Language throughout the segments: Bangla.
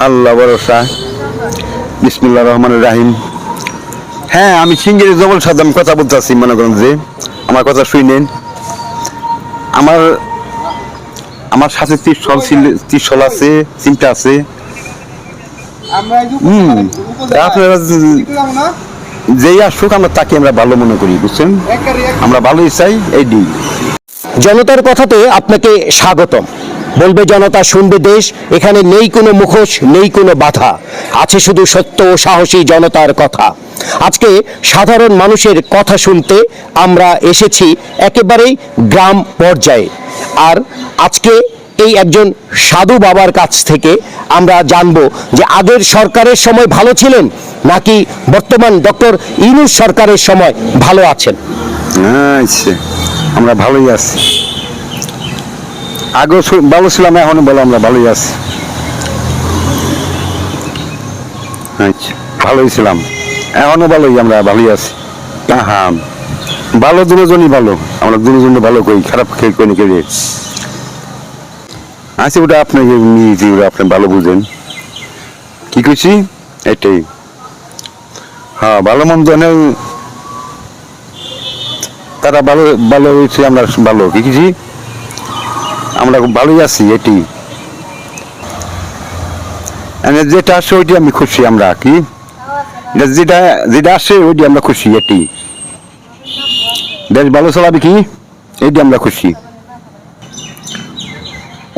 আল্লাহ ভরসা। বিসমুল্লাহ রহমান রাহিম। হ্যাঁ আমি সিঙ্গের জবল সাদাম কথা বলতেছি, মনে করেন যে, আমার কথা শুনেন। আমার আমার সাথে ত্রিশল ছিল- ত্রিশল আছে চিন্তা আছে। হুম আপনারা যেই আসুক, আমরা তাকে আমরা ভালো মনে করি, বুঝছেন? আমরা ভালোই চাই, এই জনতার কথাতে আপনাকে স্বাগতম। বলবে, জনতা শুনবে দেশ, এখানে নেই কোনো মুখোশ, নেই কোনো বাধা। আছে শুধু সত্য ও সাহসী জনতার কথা। আজকে সাধারণ মানুষের কথা শুনতে আমরা এসেছি একেবারেই গ্রাম পর্যায়ে। আর আজকে এই একজন সাধু বাবার কাছ থেকে আমরা জানব যে আগের সরকারের সময় ভালো ছিলেন, নাকি বর্তমান ডক্টর ইনুস সরকারের সময় ভালো আছেন? আচ্ছা আমরা ভালোই আছি। আগেও ভালো ছিলাম, এখনও বলো আমরা ভালোই আছি। আচ্ছা ভালোই ছিলাম। এখনও ভালোই, আমরা ভালোই আছি। হ্যাঁ ভালো দুজনই ভালো। আমরা দুজন ভালো করি, খারাপ খেয়ে করি, কে আচ্ছা ওটা আপনাকে নিয়েছি ওটা আপনি ভালো বুঝেন। কি করছি এটাই। হ্যাঁ ভালো মন্দ তারা ভালো ভালো হয়েছে, আমরা ভালো। কি কিছু আমরা খুব ভালোই আছি, এটি। এনে যেটা আসে ওইটি আমি খুশি আমরা কি? যেটা যেটা আসে ওইটি আমরা খুশি, এটি। দেশ ভালো চালাবে কি? এইটি আমরা খুশি।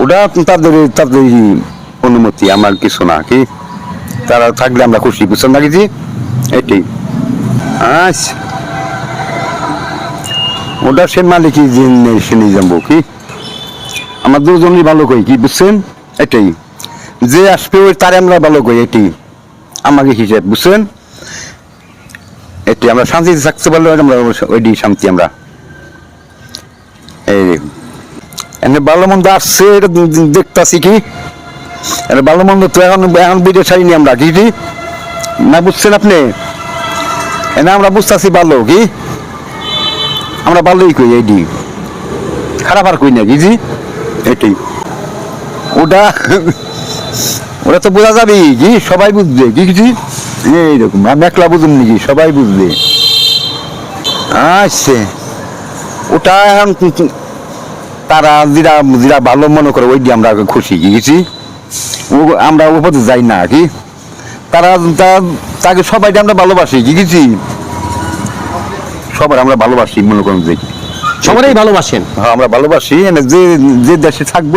ওটা তাদের তাদের অনুমতি, আমার কিছু না, কি? তারা থাকলে আমরা খুশি, বুঝছেন না কিছু এটি। আচ্ছা। ওটা সে মালিকই জেনে শুনে যাব, কি? আমার দুজনই ভালো কই, কি বুঝছেন? এটাই। যে আসবে ওই তারে আমরা ভালো কই এটি আমাকে হিসেব, বুঝছেন? এটি আমরা শান্তিতে থাকতে পারলে আমরা ওইটি শান্তি আমরা। এই এনে ভালো মন্দ আসছে, এটা দেখতেছি কি? এটা ভালো মন্দ তো এখন এখন বিটে ছাড়িনি আমরা, কি কি? না বুঝছেন আপনি? এনে আমরা বুঝতেছি ভালো, কি? আমরা ভালোই কই এইটি খারাপ আর কই না, কি জি এটাই। ওটা ওটা তো বোঝা যাবে কি সবাই বুঝবে কি কিছু এইরকম আমি একলা বুঝুন নাকি সবাই বুঝবে। আচ্ছা ওটা এখন তারা যেটা যেটা ভালো মনে করে ওই দিয়ে আমরা খুশি কি গেছি আমরা উপরে যাই না কি তারা তাকে সবাই আমরা ভালোবাসি কি গেছি সবার আমরা ভালোবাসি, মনে করেন যে। সবারই ভালোবাসেন। হ্যাঁ আমরা ভালোবাসি এনে যে যে দেশে থাকব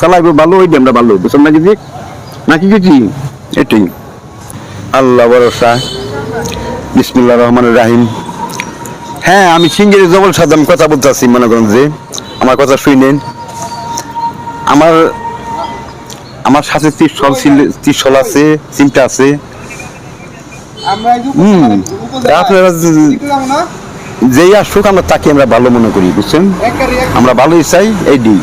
চালাইবো ভালো ওই দিয়ে আমরা ভালো বুঝছেন নাকি যে? নাকি কিছু এটাই। আল্লাহ ভরসা। বিসমুল্লাহ রহমান রাহিম। হ্যাঁ আমি সিঙ্গের জবল সাদাম কথা বলতেছি মনে করেন যে। আমার কথা শুনেন আমার আমার সাথে ত্রিশল ত্রিশল আছে চিন্তা আছে। হুম। আপনারা যেই আসুক আমরা তাকে আমরা ভালো মনে করি বুঝছেন? আমরা ভালোই চাই এই দিই